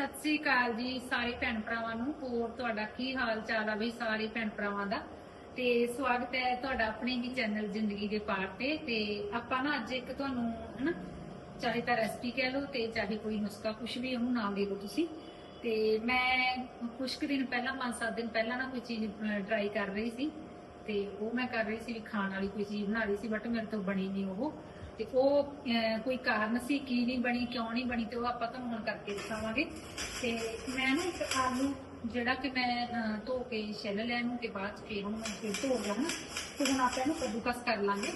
ਸਤਿ ਸ੍ਰੀ ਅਕਾਲ ਜੀ ਸਾਰੇ ਭੈਣ ਭਰਾਵਾਂ ਨੂੰ। ਹੋਰ ਤੁਹਾਡਾ ਕੀ ਹਾਲ ਚਾਲ ਆ ਵੀ ਸਾਰੇ ਭੈਣ ਭਰਾਵਾਂ ਦਾ? ਤੇ ਸਵਾਗਤ ਹੈ ਤੁਹਾਡਾ ਆਪਣੇ ਹੀ ਚੈਨਲ ਜ਼ਿੰਦਗੀ ਦੇ ਪਾਰ ਤੇ। ਤੇ ਆਪਾਂ ਨਾ ਅੱਜ ਇੱਕ ਤੁਹਾਨੂੰ ਹਨਾ, ਚਾਹੇ ਤਾਂ ਰੈਸਪੀ ਕਹਿ ਲਓ ਤੇ ਚਾਹੇ ਕੋਈ ਨੁਸਖਾ ਕੁਝ ਵੀ, ਉਹਨੂੰ ਨਾਮ ਦੇ ਲਓ ਤੁਸੀਂ। ਤੇ ਮੈਂ ਕੁਝ ਕੁ ਦਿਨ ਪਹਿਲਾਂ, ਪੰਜ ਸੱਤ ਦਿਨ ਪਹਿਲਾਂ ਨਾ ਕੋਈ ਚੀਜ਼ ਟਰਾਈ ਕਰ ਰਹੀ ਸੀ। ਤੇ ਉਹ ਮੈਂ ਕਰ ਰਹੀ ਸੀ ਵੀ ਖਾਣ ਵਾਲੀ ਕੋਈ ਚੀਜ਼ ਬਣਾ ਰਹੀ ਸੀ ਬਟ ਮੇਰੇ ਤੋਂ ਬਣੀ ਨਹੀਂ ਉਹ। ਤੇ ਉਹ ਕੋਈ ਕਾਰਨ ਸੀ, ਕੀ ਨਹੀਂ ਬਣੀ, ਕਿਉਂ ਨਹੀਂ ਬਣੀ, ਤੇ ਉਹ ਆਪਾਂ ਤੁਹਾਨੂੰ ਹੁਣ ਕਰਕੇ ਦਿਖਾਵਾਂਗੇ। ਤੇ ਮੈਂ ਨਾ ਇੱਕ ਆਲੂ ਜਿਹੜਾ ਕਿ ਮੈਂ ਧੋ ਕੇ ਛਿੱਲ ਲਿਆ, ਇਹਨੂੰ ਤੇ ਬਾਅਦ ਚ ਫਿਰ ਉਹਨੂੰ ਮੈਂ ਫਿਰ ਧੋ ਲਿਆ ਨਾ, ਤੇ ਹੁਣ ਆਪਾਂ ਇਹਨੂੰ ਕੱਦੂਕਸ ਕਰ ਲਾਂਗੇ।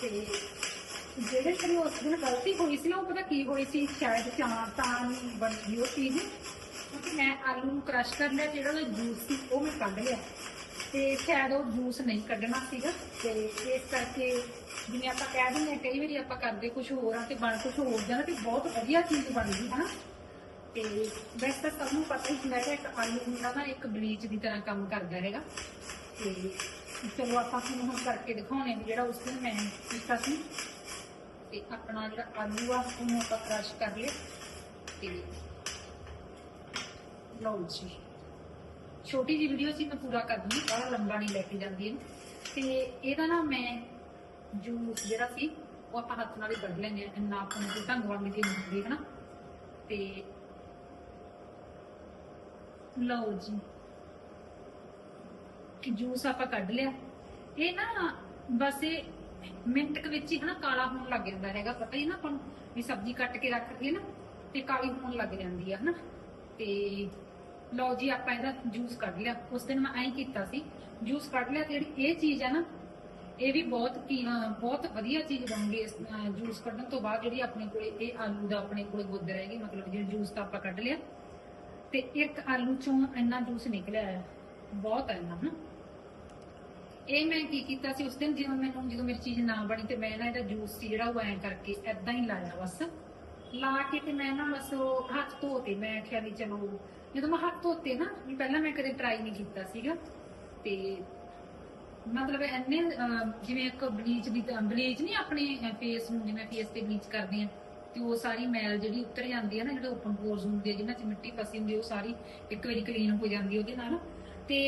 ਤੇ ਜਿਹੜੇ ਕਿ ਉਸ ਦਿਨ ਗਲਤੀ ਹੋਈ ਸੀ ਨਾ, ਉਹ ਪਤਾ ਕੀ ਹੋਈ ਸੀ? ਸ਼ਾਇਦ ਚਾਰ ਤਾਂ ਨਹੀਂ ਬਣੀ ਉਹ ਚੀਜ਼। ਕਿਉਂਕਿ ਮੈਂ ਆਲੂ ਨੂੰ ਕ੍ਰਸ਼ ਕਰ ਲਿਆ, ਜਿਹੜਾ ਉਹਦਾ ਜੂਸ ਸੀ, ਉਹ ਮੈਂ ਕੱਢ ਲਿਆ। ਤੇ ਸ਼ਾਇਦ ਉਹ ਜੂਸ ਨਹੀਂ ਕੱਢਣਾ ਸੀਗਾ। ਤੇ ਇਸ ਕਰਕੇ ਜਿਵੇਂ ਆਪਾਂ ਕਹਿ ਦਿੰਦੇ ਹਾਂ, ਕਈ ਵਾਰੀ ਆਪਾਂ ਕਰਦੇ ਕੁਝ ਹੋਰ ਆ ਤੇ ਬਣ ਕੁਝ ਹੋਰ ਜਾਂਦਾ ਤੇ ਬਹੁਤ ਵਧੀਆ ਚੀਜ਼ ਬਣਦੀ ਹੈ ਨਾ। ਤੇ ਵੈਸੇ ਤਾਂ ਸਭ ਨੂੰ ਪਤਾ ਹੀ ਹੁੰਦਾ ਕਿ ਇੱਕ ਆਲੂ ਹੁੰਦਾ ਨਾ, ਇੱਕ ਬਲੀਚ ਦੀ ਤਰ੍ਹਾਂ ਕੰਮ ਕਰਦਾ ਹੈਗਾ ਤੇ ਚਲੋ ਆਪਾਂ ਤੁਹਾਨੂੰ ਹੁਣ ਕਰਕੇ ਦਿਖਾਉਣੇ ਵੀ ਜਿਹੜਾ ਉਸ ਦਿਨ ਮੈਂ ਕੀਤਾ ਸੀ। ਤੇ ਆਪਣਾ ਜਿਹੜਾ ਆਲੂ ਆ, ਉਹਨੂੰ ਆਪਾਂ ਕ੍ਰਸ਼ ਕਰ ਲਿਆ ਤੇ ਲਓ ਜੀ। ਛੋਟੀ ਜਿਹੀ ਵੀਡੀਓ ਸੀ, ਮੈਂ ਪੂਰਾ ਕਰ ਦੂੰਗੀ ਬੜਾ ਲੰਬਾ ਨਹੀਂ ਲੈ ਕੇ ਜਾਂਦੀ ਇਹਨੂੰ। ਤੇ ਇਹਦਾ ਨਾ ਮੈਂ ਜੂਸ ਜਿਹੜਾ ਸੀ, ਉਹ ਆਪਾਂ ਹੱਥ ਨਾਲ ਹੀ ਕੱਢ ਲੈਂਦੇ ਹਾਂ, ਇੰਨਾ ਆਪਾਂ ਨੂੰ ਢੰਗ ਵਾਲੀ ਦੀ ਨਹੀਂ ਹੁੰਦੀ ਹਨਾ? ਤੇ ਲਓ ਜੀ, ਕਿ ਜੂਸ ਆਪਾਂ ਕੱਢ ਲਿਆ। ਇਹ ਨਾ ਬਸ ਇਹ ਮਿੰਟ ਕੁ ਵਿੱਚ ਹੀ, ਹਨਾ, ਕਾਲਾ ਹੋਣ ਲੱਗ ਜਾਂਦਾ ਹੈਗਾ, ਪਤਾ ਹੀ ਨਾ ਆਪਾਂ ਨੂੰ, ਵੀ ਸਬਜ਼ੀ ਕੱਟ ਕੇ ਰੱਖ ਦਈਏ ਨਾ ਤੇ ਕਾਲੀ ਹੋਣ ਲੱਗ ਜਾਂਦੀ ਆ, ਹਨਾ? ਤੇ ਲਓ ਜੀ, ਆਪਾਂ ਇਹਦਾ ਜੂਸ ਕੱਢ ਲਿਆ। ਉਸ ਦਿਨ ਮੈਂ ਐਂ ਕੀਤਾ ਸੀ, ਜੂਸ ਕੱਢ ਲਿਆ ਤੇ ਜਿਹੜੀ ਇਹ ਚੀਜ਼ ਆ ਨਾ ਇਹ ਵੀ ਬਹੁਤ ਕੀ ਬਹੁਤ ਵਧੀਆ ਚੀਜ਼ ਬਣੂਗੀ ਇਸ ਜੂਸ ਕੱਢਣ ਤੋਂ ਬਾਅਦ ਜਿਹੜੀ ਆਪਣੇ ਕੋਲੇ ਇਹ ਆਲੂ ਦਾ ਆਪਣੇ ਕੋਲੇ ਗੁੱਦ ਰਹੇਗੀ ਮਤਲਬ ਜਿਹੜਾ ਜੂਸ ਤਾਂ ਆਪਾਂ ਕੱਢ ਲਿਆ। ਤੇ ਇੱਕ ਆਲੂ ਚੋਂ ਇੰਨਾ ਜੂਸ ਨਿਕਲਿਆ ਹੈ, ਬਹੁਤ ਹੈ ਇੰਨਾ ਇਹ ਮੈਂ ਕੀ ਕੀਤਾ ਸੀ, ਉਸ ਦਿਨ ਜਦੋਂ ਮੈਨੂੰ, ਜਦੋਂ ਮੇਰੀ ਚੀਜ਼ ਨਾ ਬਣੀ ਤੇ ਮੈਂ ਨਾ ਇਹਦਾ ਜੂਸ ਸੀ ਜਿਹੜਾ ਉਹ ਐਂ ਕਰਕੇ ਐਦਾਂ ਹੀ ਲਾਇਆ ਬਸ। ਲਾ ਕੇ ਤੇ ਮੈਂ ਨਾ ਬਸ ਉਹ ਹੱਥ ਧੋਤੇ ਮੈਂ ਆਖਿਆ ਵੀ ਚਲੋ, ਜਦੋਂ ਮੈਂ ਹੱਥ ਧੋਤੇ ਨਾ ਪਹਿਲਾਂ ਮੈਂ ਕਦੇ ਟਰਾਈ ਨਹੀਂ ਕੀਤਾ ਸੀਗਾ। ਤੇ ਮਤਲਬ ਐਨੇ ਜਿਵੇਂ ਇੱਕ ਬਲੀਚ ਦੀ ਬਲੀਚ ਨਹੀਂ ਆਪਣੇ ਫੇਸ ਨੂੰ ਜਿਵੇਂ ਫੇਸ ਤੇ ਬਲੀਚ ਕਰਦੇ ਆ, ਤੇ ਉਹ ਸਾਰੀ ਮੈਲ ਜਿਹੜੀ ਉਤਰ ਜਾਂਦੀ ਹੈ ਨਾ, ਜਿਹੜੇ ਓਪਨ ਪੋਰਸ ਹੁੰਦੇ ਜਿਨ੍ਹਾਂ 'ਚ ਮਿੱਟੀ ਫਸੀ ਹੁੰਦੀ ਉਹ ਸਾਰੀ ਇੱਕ ਵਾਰੀ ਕਲੀਨ ਹੋ ਜਾਂਦੀ ਉਹਦੇ ਨਾਲ। ਤੇ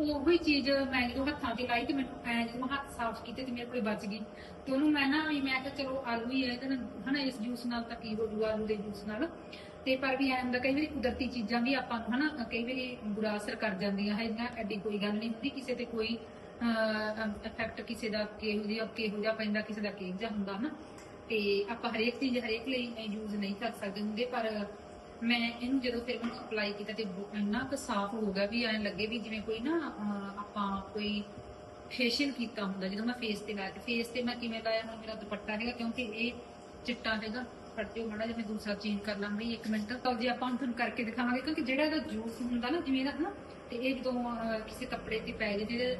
ਉਹੀ ਚੀਜ਼ ਮੈਂ ਜਦੋਂ ਹੱਥਾਂ ਤੇ ਲਾਈ ਤੇ ਮੈਨੂੰ ਐ ਜਦੋਂ ਹੱਥ ਸਾਫ਼ ਕੀਤੇ ਤੇ ਮੇਰੇ ਕੋਲ ਬਚ ਗਈ। ਤੇ ਉਹਨੂੰ ਮੈਂ ਨਾ, ਵੀ ਮੈਂ ਕਿਹਾ ਚਲੋ ਆਲੂ ਹੀ ਹੈ ਇਹਦੇ ਹਨਾ, ਇਸ ਜੂਸ ਨਾਲ ਤਾਂ ਕੀ ਹੋ ਜੂ, ਆਲੂ ਦੇ ਜੂਸ ਨਾਲ। ਤੇ ਪਰ ਵੀ ਐਂ ਹੁੰਦਾ, ਕਈ ਵਾਰੀ ਕੁਦਰਤੀ ਚੀਜ਼ਾਂ ਵੀ ਆਪਾਂ ਨੂੰ ਹਨਾ, ਕਈ ਵਾਰੀ ਬੁਰਾ ਅਸਰ ਕਰ ਜਾਂਦੀਆਂ ਹੈਗੀਆਂ ਐਡੀ ਕੋਈ ਗੱਲ ਨਹੀਂ ਹੁੰਦੀ, ਕਿਸੇ ਤੇ ਕੋਈ ਇਫੈਕਟ ਕਿਸੇ ਦਾ ਕਿਹੋ ਜਿਹਾ ਕਿਹੋ ਜਿਹਾ ਪੈਂਦਾ, ਕਿਸੇ ਦਾ ਕਿਹੋ ਜਿਹਾ ਹੁੰਦਾ ਨਾ। ਤੇ ਆਪਾਂ ਹਰੇਕ ਚੀਜ਼ ਹਰੇਕ ਲਈ ਯੂਜ਼ ਨਹੀਂ ਕਰ ਸਕਦੇ ਹੁੰਦੇ, ਪਰ ਮੈਂ ਇਹਨੂੰ ਜਦੋਂ ਫਿਰ ਮੈਂ ਅਪਲਾਈ ਕੀਤਾ ਤੇ ਇੰਨਾ ਕੁ ਸਾਫ਼ ਹੋ ਗਿਆ ਵੀ ਐਂ ਲੱਗੇ ਵੀ ਜਿਵੇਂ ਕੋਈ ਨਾ ਆਪਾਂ ਕੋਈ ਫੇਸ਼ੀਅਲ ਕੀਤਾ ਹੁੰਦਾ, ਜਦੋਂ ਮੈਂ ਫੇਸ ਤੇ ਲਾਇਆ ਤੇ ਫੇਸ ਤੇ ਮੈਂ ਕਿਵੇਂ ਲਾਇਆ, ਹੁਣ ਮੇਰਾ ਦੁਪੱਟਾ ਹੈਗਾ, ਕਿਉਂਕਿ ਇਹ ਚਿੱਟਾ ਹੈਗਾ ਫੜਦੇ ਮਾੜਾ ਜਿਹਾ, ਮੈਂ ਦੂਸਰਾ ਚੇਂਜ ਕਰ ਲਾਂਗੀ, ਇੱਕ ਮਿੰਟ। ਤਾਂ ਜੇ ਆਪਾਂ ਤੁਹਾਨੂੰ ਕਰਕੇ ਦਿਖਾਵਾਂਗੇ, ਕਿਉਂਕਿ ਜਿਹੜਾ ਇਹਦਾ ਜੂਸ ਹੁੰਦਾ ਨਾ, ਜਿਵੇਂ ਇਹਦਾ ਨਾ ਤੇ ਇਹ ਜਦੋਂ ਕਿਸੇ ਕੱਪੜੇ ਤੇ ਪੈ ਜੇ ਜਿਹਦੇ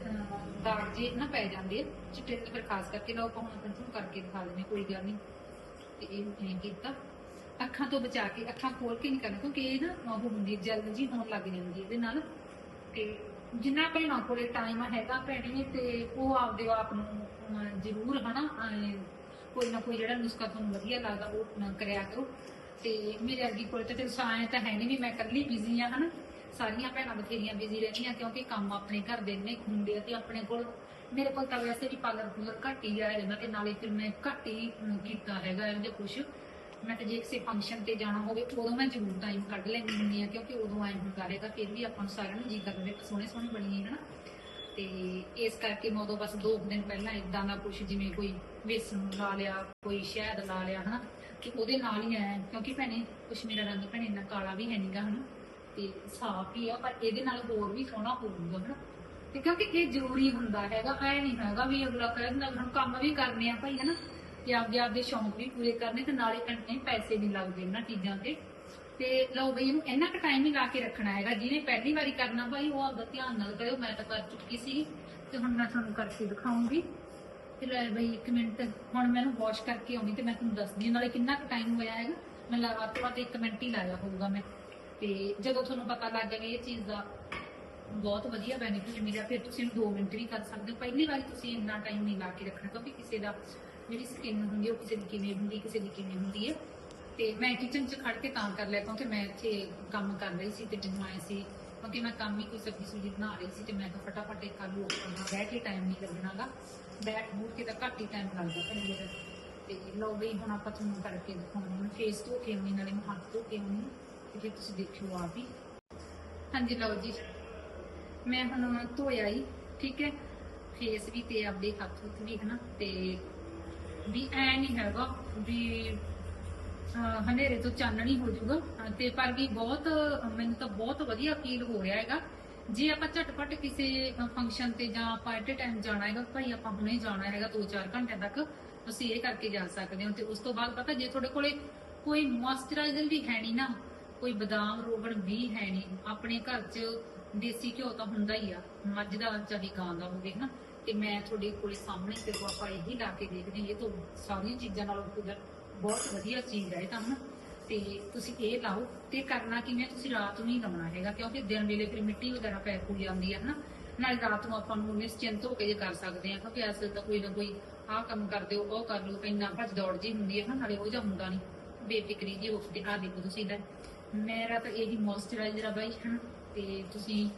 ਦਾਗ ਜੇ ਨਾ ਪੈ ਜਾਂਦੇ ਆ, ਚਿੱਟੇ ਤੇ ਫਿਰ ਖਾਸ ਕਰਕੇ ਲਓ ਆਪਾਂ ਹੁਣ ਕਰਕੇ ਦਿਖਾ ਦਿੰਦੇ ਕੋਈ ਗੱਲ ਨਹੀਂ। ਤੇ ਇਹ ਐਂ ਕੀਤਾ। ਅੱਖਾਂ ਤੋਂ ਬਚਾ ਕੇ ਅੱਖਾਂ ਖੋਲ ਕੇ ਨਹੀਂ ਕਰਨਾ ਕਿਉਂਕਿ ਇਹ ਨਾ ਉਹ ਹੁੰਦੀ ਜਲਦ ਜੀ ਹੋਣ ਲੱਗ ਜਾਂਦੀ ਇਹਦੇ ਨਾਲ। ਤੇ ਜਿੰਨਾ ਭੈਣਾਂ ਕੋਲੇ ਟਾਈਮ ਹੈਗਾ ਭੈਣੇ ਤੇ ਉਹ ਆਪਦੇ ਆਪ ਨੂੰ ਅਹ, ਜ਼ਰੂਰ ਹਨਾ ਅਹ, ਕੋਈ ਨਾ ਕੋਈ ਜਿਹੜਾ ਨੁਸਖਾ ਤੁਹਾਨੂੰ ਵਧੀਆ ਲੱਗਦਾ ਉਹ ਨਾ ਕਰਿਆ ਕਰੋ। ਤੇ ਮੇਰੇ ਅੱਗੇ ਕੋਲ ਤੇ ਸਾਇ ਤਾਂ ਹੈ ਨਹੀਂ ਵੀ ਮੈਂ ਇਕੱਲੀ ਬਿਜ਼ੀ ਆ ਹਨਾ। ਸਾਰੀਆਂ ਭੈਣਾਂ ਬਥੇਰੀਆਂ ਬਿਜ਼ੀ ਰਹਿੰਦੀਆਂ ਕਿਉਂਕਿ ਕੰਮ ਆਪਣੇ ਘਰ ਦੇ ਇੰਨੇ ਹੁੰਦੇ ਆ ਤੇ ਆਪਣੇ ਕੋਲ, ਮੇਰੇ ਕੋਲ ਤਾਂ ਵੈਸੇ ਵੀ ਪਾਰਲਰ ਪੂਲਰ ਘੱਟ ਹੀ ਆ ਜਾਂਦਾ ਤੇ ਨਾਲੇ ਫਿਰ ਮੈਂ ਘੱਟ ਹੀ ਕੀਤਾ ਹੈਗਾ ਇਹਦੇ ਕੁਛ। ਮੈਂ ਤਾਂ ਜੇ ਕਿਸੇ ਫੰਕਸ਼ਨ ਤੇ ਜਾਣਾ ਹੋਵੇ, ਉਦੋਂ ਮੈਂ ਜ਼ਰੂਰ ਟਾਈਮ ਕੱਢ ਲੈਂਦੀ ਹੁੰਦੀ ਆ ਕਿਉਂਕਿ ਉਦੋਂ ਐਂ ਹੁੰਦਾ ਰਹੇਗਾ, ਫਿਰ ਵੀ ਆਪਾਂ ਨੂੰ ਸਾਰਿਆਂ ਨੂੰ ਜੀ ਕਰਦਾ ਵੀ ਸੋਹਣੇ ਸੋਹਣੇ ਬਣੀਏ, ਹਨਾ। ਤੇ ਇਸ ਕਰਕੇ ਮੈਂ ਉਦੋਂ ਬਸ ਦੋ ਦਿਨ ਪਹਿਲਾਂ ਇਦਾਂ ਦਾ ਕੁਝ ਜਿਵੇਂ ਕੋਈ ਵੇਸਣ ਲਾ ਲਿਆ, ਕੋਈ ਸ਼ਹਿਦ ਲਾ ਲਿਆ, ਹਨਾ। ਕਿ ਉਹਦੇ ਨਾਲ ਹੀ ਆਇਆ ਕਿਉਂਕਿ ਭੈਣੇ, ਕੁਛ ਮੇਰਾ ਰੰਗ ਭੈਣੇ ਇੰਨਾ ਕਾਲਾ ਵੀ ਹੈ ਨਹੀਂਗਾ ਹਨਾ। ਤੇ ਸਾਫ਼ ਹੀ ਆ, ਪਰ ਇਹਦੇ ਨਾਲ ਹੋਰ ਵੀ ਸੋਹਣਾ ਹੋਊਗਾ, ਹਨਾ? ਤੇ ਕਿਉਂਕਿ ਇਹ ਜ਼ਰੂਰੀ ਹੁੰਦਾ ਹੈਗਾ, ਐ ਨਹੀਂ ਹੈਗਾ ਵੀ ਅਗਲਾ ਕਹਿੰਦਾ ਹੁਣ ਕੰਮ ਵੀ ਕਰਨੇ ਆ ਭਾਈ, ਹਨਾ? ਤੇ ਆਪਦੇ ਆਪਦੇ ਸ਼ੌਂਕ ਵੀ ਪੂਰੇ ਕਰਨੇ ਤੇ ਨਾਲੇ ਇੰਨੇ ਪੈਸੇ ਵੀ ਲੱਗਦੇ ਇਹਨਾਂ ਚੀਜ਼ਾਂ ਤੇ। ਤੇ ਲਓ ਬਈ, ਇਹਨੂੰ ਇੰਨਾ ਕੁ ਟਾਈਮ ਹੀ ਲਾ ਕੇ ਰੱਖਣਾ ਹੈਗਾ, ਜਿਹਨੇ ਪਹਿਲੀ ਵਾਰੀ ਕਰਨਾ ਭਾਈ, ਉਹ ਆਪਦਾ ਧਿਆਨ ਨਾਲ ਕਰਿਓ, ਮੈਂ ਤਾਂ ਕਰ ਚੁੱਕੀ ਸੀ। ਤੇ ਹੁਣ ਮੈਂ ਤੁਹਾਨੂੰ ਕਰਕੇ ਦਿਖਾਉਂਗੀ। ਤੇ ਲੈ ਬਈ, ਇੱਕ ਮਿੰਟ, ਹੁਣ ਮੈਨੂੰ ਵਾਸ਼ ਕਰਕੇ ਆਉਣੀ ਤੇ ਮੈਂ ਤੁਹਾਨੂੰ ਦੱਸਦੀ ਹਾਂ, ਨਾਲੇ ਕਿੰਨਾ ਕੁ ਟਾਈਮ ਹੋਇਆ ਹੈਗਾ। ਮੈਂ ਲਗਾਤਾਰ ਤੋਂ ਬਾਅਦ ਇੱਕ ਮਿੰਟ ਹੀ ਲਾਇਆ ਹੋਊਗਾ ਮੈਂ। ਤੇ ਜਦੋਂ ਤੁਹਾਨੂੰ ਪਤਾ ਲੱਗ ਜਾਵੇ ਇਹ ਚੀਜ਼ ਦਾ ਬਹੁਤ ਵਧੀਆ ਬੈਨੀਫਿਟ ਮਿਲਿਆ, ਫਿਰ ਤੁਸੀਂ ਇਹਨੂੰ 2 ਮਿੰਟ ਵੀ ਕਰ ਸਕਦੇ ਹੋ। ਪਹਿਲੀ ਵਾਰੀ ਤੁਸੀਂ ਇੰਨਾ ਟਾਈਮ ਨਹੀਂ ਲਾ ਕੇ ਰੱਖਣਾ, ਕਿਉਂਕਿ ਕਿਸੇ ਦਾ ਜਿਹੜੀ ਸਕਿਨ ਹੁੰਦੀ ਹੈ, ਉਹ ਕਿਸੇ ਦੀ ਕਿਵੇਂ ਹੁੰਦੀ ਕਿਸੇ ਦੀ ਕਿਵੇਂ ਹੁੰਦੀ ਹੈ। ਤੇ ਮੈਂ ਕਿਚਨ 'ਚ ਖੜ ਕੇ ਤਾਂ ਕਰ ਲਿਆ, ਕਿਉਂਕਿ ਮੈਂ ਇੱਥੇ ਕੰਮ ਕਰ ਰਹੀ ਸੀ ਤੇ ਮੈਨੂੰ ਆਏ ਸੀ। ਕਿਉਂਕਿ ਮੈਂ ਕੰਮ ਹੀ ਕੋਈ ਸਬਜ਼ੀ ਸੁਬਜ਼ੀ ਬਣਾ ਰਹੀ ਸੀ ਤੇ ਮੈਂ ਤਾਂ ਫਟਾਫਟ ਇੱਕ ਆਲੂ ਆਪਣਾ ਬੈਠ ਕੇ ਟਾਈਮ ਨਹੀਂ ਲੱਗਣਾਗਾ ਬੈਠ ਬੂਠ ਕੇ ਤਾਂ ਘੱਟ ਹੀ ਟਾਈਮ ਲੱਗਦਾ ਪਰ ਮੇਰਾ ਤੇ ਲਓ ਬਈ, ਹੁਣ ਆਪਾਂ ਤੁਹਾਨੂੰ ਕਰਕੇ ਦਿਖਾਉਂਦੇ ਹਾਂ। ਫੇਸ ਧੋ ਕੇ ਆਉਣੀ ਨਾਲੇ ਮੈਂ ਹੱਥ ਧੋ ਕੇ ਆਉਣੀ ਤੁਸੀਂ ਦੇਖਿਓ ਆਪ ਹੀ ਹਾਂਜੀ, ਲਓ ਜੀ। ਮੈਂ ਹੁਣ ਧੋਇਆ ਹੀ ਠੀਕ ਹੈ ਫੇਸ ਵੀ ਤੇ ਆਪਦੇ ਹੱਥ ਹੁੱਥ ਵੀ, ਹਨਾ? ਤੇ ਵੀ ਐ ਨਹੀਂ ਹੈਗਾ ਵੀ ਹਨੇਰੇ ਤੋਂ ਚਾਨਣੀ ਹੋ ਜਾਊਗਾ ਤੇ ਪਰ ਵੀ ਬਹੁਤ, ਮੈਨੂੰ ਤਾਂ ਬਹੁਤ ਵਧੀਆ ਫੀਲ ਹੋ ਰਿਹਾ ਹੈਗਾ। ਜੇ ਆਪਾਂ ਝਟਪਟ ਕਿਸੇ ਫੰਕਸ਼ਨ ਤੇ ਜਾਂ ਪਾਰਟੀ ਟਾਈਮ ਜਾਣਾ ਹੈਗਾ, ਭਾਈ ਆਪਾਂ ਹੁਣੇ ਜਾਣਾ ਹੈਗਾ 2-4 ਘੰਟੇ ਤੱਕ ਤੁਸੀਂ ਇਹ ਕਰਕੇ ਜਾ ਸਕਦੇ ਹੋ। ਤੇ ਉਸ ਤੋਂ ਬਾਅਦ ਪਤਾ, ਜੇ ਤੁਹਾਡੇ ਕੋਲੇ ਕੋਈ ਮੋਇਸਚਰਾਈਜ਼ਰ ਵੀ ਹੈ ਨਹੀਂ ਨਾ ਕੋਈ ਬਦਾਮ ਰੋਗਣ ਵੀ ਹੈ ਨਹੀਂ ਆਪਣੇ ਘਰ 'ਚ ਦੇਸੀ ਘਿਓ ਤਾਂ ਹੁੰਦਾ ਹੀ ਆ। ਮੱਝ ਦਾ ਚਾਹੇ ਗਾਂ ਦਾ ਹੋਵੇ ਹਨਾ। ਤੇ ਮੈਂ ਤੁਹਾਡੇ ਕੋਲੇ ਸਾਹਮਣੇ ਤੇ ਆਪਾਂ ਇਹੀ ਲਾ ਕੇ ਦੇਖਦੇ ਇਹ ਤੋਂ ਸਾਰੀਆਂ ਚੀਜ਼ਾਂ ਨਾਲੋਂ ਕੁਦਰ ਬਹੁਤ ਵਧੀਆ ਚੀਜ਼ ਹੈ ਤਾਂ ਹਨਾ। ਤੇ ਤੁਸੀਂ ਇਹ ਲਾਓ। ਤੇ ਕਰਨਾ ਕਿਵੇਂ? ਤੁਸੀਂ ਰਾਤ ਨੂੰ ਹੀ ਲਾਉਣਾ ਹੈਗਾ, ਕਿਉਂਕਿ ਦਿਨ ਵੇਲੇ ਫਿਰ ਮਿੱਟੀ ਵਗੈਰਾ ਪੈ ਪੂ ਜਾਂਦੀ ਹੈ ਹਨਾ। ਨਾਲ ਰਾਤ ਨੂੰ ਆਪਾਂ ਨੂੰ ਨਿਸ਼ਚਿੰਤ ਹੋ ਕੇ ਕਰ ਸਕਦੇ ਆ ਕਿਉਂਕਿ ਅਸਲ ਤਾਂ ਕੋਈ ਨਾ ਕੋਈ ਆਹ ਕੰਮ ਕਰਦੇ ਹੋ, ਉਹ ਕਰ ਲਓ, ਇੰਨਾ ਭੱਜ ਦੌੜ ਜੀ ਹੁੰਦੀ ਹੈ ਨਾ ਨਾਲੇ ਉਹ ਜਿਹਾ ਹੁੰਦਾ ਨਹੀਂ ਬੇਫਿਕਰੀ ਜੀ ਹੋ ਕੇ ਆ ਦੇਖੋ ਤੁਸੀਂ ਲੈ ਮੇਰਾ ਤਾਂ ਇਹੀ ਮੋਇਸਚਰਾਈਜ਼ਰ ਆ ਬਾਈ ਹਨਾ? ਤੇ ਤੁਸੀਂ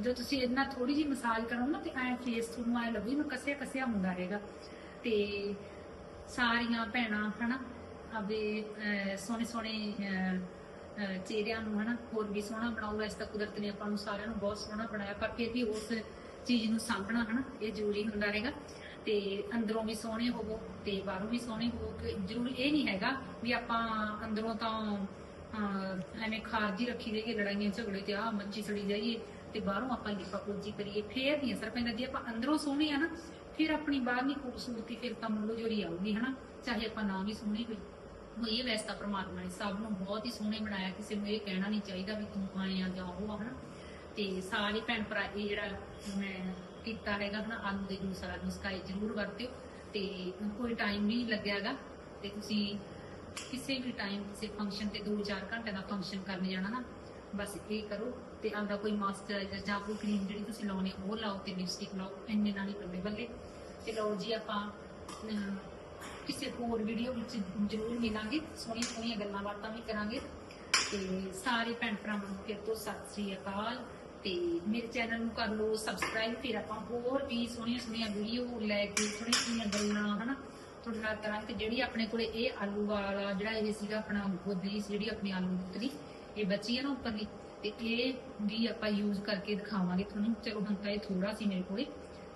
ਜਦੋਂ ਤੁਸੀਂ ਇਹਨਾਂ ਥੋੜੀ ਜਿਹੀ ਮਸਾਜ ਕਰੋ ਨਾ ਤੇ ਐ ਫੇਸ ਤੁਹਾਨੂੰ ਐ ਲੱਗੂ ਨਾ ਕਸਿਆ ਕਸਿਆ ਹੁੰਦਾ ਰਹੇਗਾ। ਤੇ ਸਾਰੀਆਂ ਭੈਣਾਂ, ਹਨਾ, ਆਪਦੇ ਸੋਹਣੇ ਸੋਹਣੇ ਚਿਹਰਿਆਂ ਨੂੰ, ਹਨਾ, ਹੋਰ ਵੀ ਸੋਹਣਾ ਬਣਾਉਗਾ ਇਸ ਤਾਂ ਕੁਦਰਤ ਨੇ ਆਪਾਂ ਨੂੰ ਸਾਰਿਆਂ ਨੂੰ ਬਹੁਤ ਸੋਹਣਾ ਬਣਾਇਆ, ਪਰ ਫਿਰ ਵੀ ਉਸ ਚੀਜ਼ ਨੂੰ ਸਾਂਭਣਾ, ਹਨਾ, ਇਹ ਜ਼ਰੂਰੀ ਹੁੰਦਾ ਰਹੇਗਾ। ਤੇ ਅੰਦਰੋਂ ਵੀ ਸੋਹਣੇ ਹੋਵੋ ਤੇ ਬਾਹਰੋਂ ਵੀ ਸੋਹਣੇ ਹੋਵੋ, ਕਿ ਜ਼ਰੂਰੀ ਇਹ ਨਹੀਂ ਹੈਗਾ ਵੀ ਆਪਾਂ ਅੰਦਰੋਂ ਤਾਂ, ਅਹ, ਐਵੇਂ ਖਾਰਜੀ ਰੱਖੀ ਜਾਈਏ ਲੜਾਈਆਂ, ਝਗੜੇ ਤੇ ਆ ਮੱਚੀ ਸੜੀ ਜਾਈਏ। ਤੇ ਬਾਹਰੋਂ ਆਪਾਂ ਲਿਪਾ ਪੂਜੀ ਕਰੀਏ, ਫੇਰ ਨਹੀਂ ਅਸਰ ਪੈਂਦਾ ਜੇ ਆਪਾਂ ਅੰਦਰੋਂ ਸੋਹਣੇ ਆ ਨਾ, ਫਿਰ ਆਪਣੀ ਬਾਹਰਲੀ ਖੂਬਸੂਰਤੀ ਫਿਰ ਤਾਂ ਮੁੱਢੋਂ ਜੋੜੀ ਆਊਗੀ, ਹਨਾ? ਚਾਹੇ ਆਪਾਂ ਨਾ ਵੀ ਸੋਹਣੇ ਹੋਈ ਹੋਈਏ ਵੈਸੇ ਤਾਂ ਪ੍ਰਮਾਤਮਾ ਨੇ ਸਭ ਨੂੰ ਬਹੁਤ ਹੀ ਸੋਹਣੇ ਬਣਾਇਆ, ਕਿਸੇ ਨੂੰ ਇਹ ਕਹਿਣਾ ਨਹੀਂ ਚਾਹੀਦਾ ਵੀ ਤੂੰ ਆਏ ਆ ਜਾਂ ਉਹ ਆ, ਹਨਾ? ਤੇ ਸਾਰੇ ਭੈਣ ਭਰਾ ਇਹ ਜਿਹੜਾ ਮੈਂ ਕੀਤਾ ਹੈਗਾ, ਹਨਾ, ਆਲੂ ਦੇ ਜੂਸ ਵਾਲਾ ਨੁਸਖਾ ਇਹ ਜ਼ਰੂਰ ਵਰਤਿਓ। ਤੇ ਕੋਈ ਟਾਈਮ ਨਹੀਂ ਲੱਗਿਆਗਾ, ਤੇ ਤੁਸੀਂ ਕਿਸੇ ਵੀ ਟਾਈਮ ਕਿਸੇ ਫੰਕਸ਼ਨ ਤੇ 2-4 ਘੰਟੇ ਦਾ ਫੰਕਸ਼ਨ ਕਰਨ ਜਾਣਾ ਨਾ ਬਸ ਇਹ ਕਰੋ ਤੇ ਆਂਦਾ ਕੋਈ ਮਾਸਚਰਾਈਜ਼ਰ ਜਾਂ ਕੋਈ ਕਰੀਮ ਜਿਹੜੀ ਤੁਸੀਂ ਲਾਉਣੀ, ਉਹ ਲਾਓ ਤੇ ਲਿਪਸਟਿਕ ਲਾਓ, ਇੰਨੇ ਨਾਲ ਹੀ ਬੱਲੇ ਬੱਲੇ। ਤੇ ਲਓ ਜੀ ਆਪਾਂ ਕਿਸੇ ਹੋਰ ਵੀਡੀਓ ਵਿੱਚ ਜ਼ਰੂਰ ਮਿਲਾਂਗੇ। ਸੋਹਣੀਆਂ ਸੋਹਣੀਆਂ ਗੱਲਾਂ ਬਾਤਾਂ ਵੀ ਕਰਾਂਗੇ। ਤੇ ਸਾਰੇ ਭੈਣ ਭਰਾਵਾਂ ਨੂੰ ਫਿਰ ਤੋਂ ਸਤਿ ਸ੍ਰੀ ਅਕਾਲ। ਤੇ ਮੇਰੇ ਚੈਨਲ ਨੂੰ ਕਰ ਲਓ ਸਬਸਕ੍ਰਾਈਬ ਫਿਰ ਆਪਾਂ ਹੋਰ ਵੀ ਸੋਹਣੀਆਂ ਸੋਹਣੀਆਂ ਵੀਡੀਓ ਲੈ ਕੇ ਸੋਹਣੀਆਂ ਸੋਹਣੀਆਂ ਗੱਲਾਂ, ਹਨਾ, ਤੁਹਾਡੇ ਨਾਲ ਕਰਾਂਗੇ। ਤੇ ਜਿਹੜੀ ਆਪਣੇ ਕੋਲੇ ਇਹ ਆਲੂ ਵਾਲਾ ਜਿਹੜਾ ਇਹ ਸੀਗਾ ਆਪਣਾ ਗੋਦਰੀ ਜਿਹੜੀ ਆਪਣੀ ਆਲੂ ਗੁੱਤਰੀ ਇਹ ਬਚੀ ਹੈ ਨਾ ਉੱਪਰ ਦੀ, ਤੇ ਇਹ ਵੀ ਆਪਾਂ ਯੂਜ਼ ਕਰਕੇ ਦਿਖਾਵਾਂਗੇ ਤੁਹਾਨੂੰ। ਚਲੋ ਹੁਣ ਤਾਂ ਇਹ ਥੋੜਾ ਸੀ ਮੇਰੇ ਕੋਲੇ,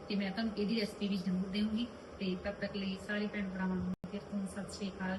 ਤੇ ਮੈਂ ਤੁਹਾਨੂੰ ਇਹਦੀ ਰੈਸਪੀ ਵੀ ਜ਼ਰੂਰ ਦੇਵਾਂਗੀ। ਤੇ ਤਦ ਤੱਕ ਲਈ ਸਾਰੇ ਭੈਣ ਭਰਾਵਾਂ ਨੂੰ, ਫਿਰ ਤੋਂ ਸਤਿ ਸ਼੍ਰੀ ਅਕਾਲ।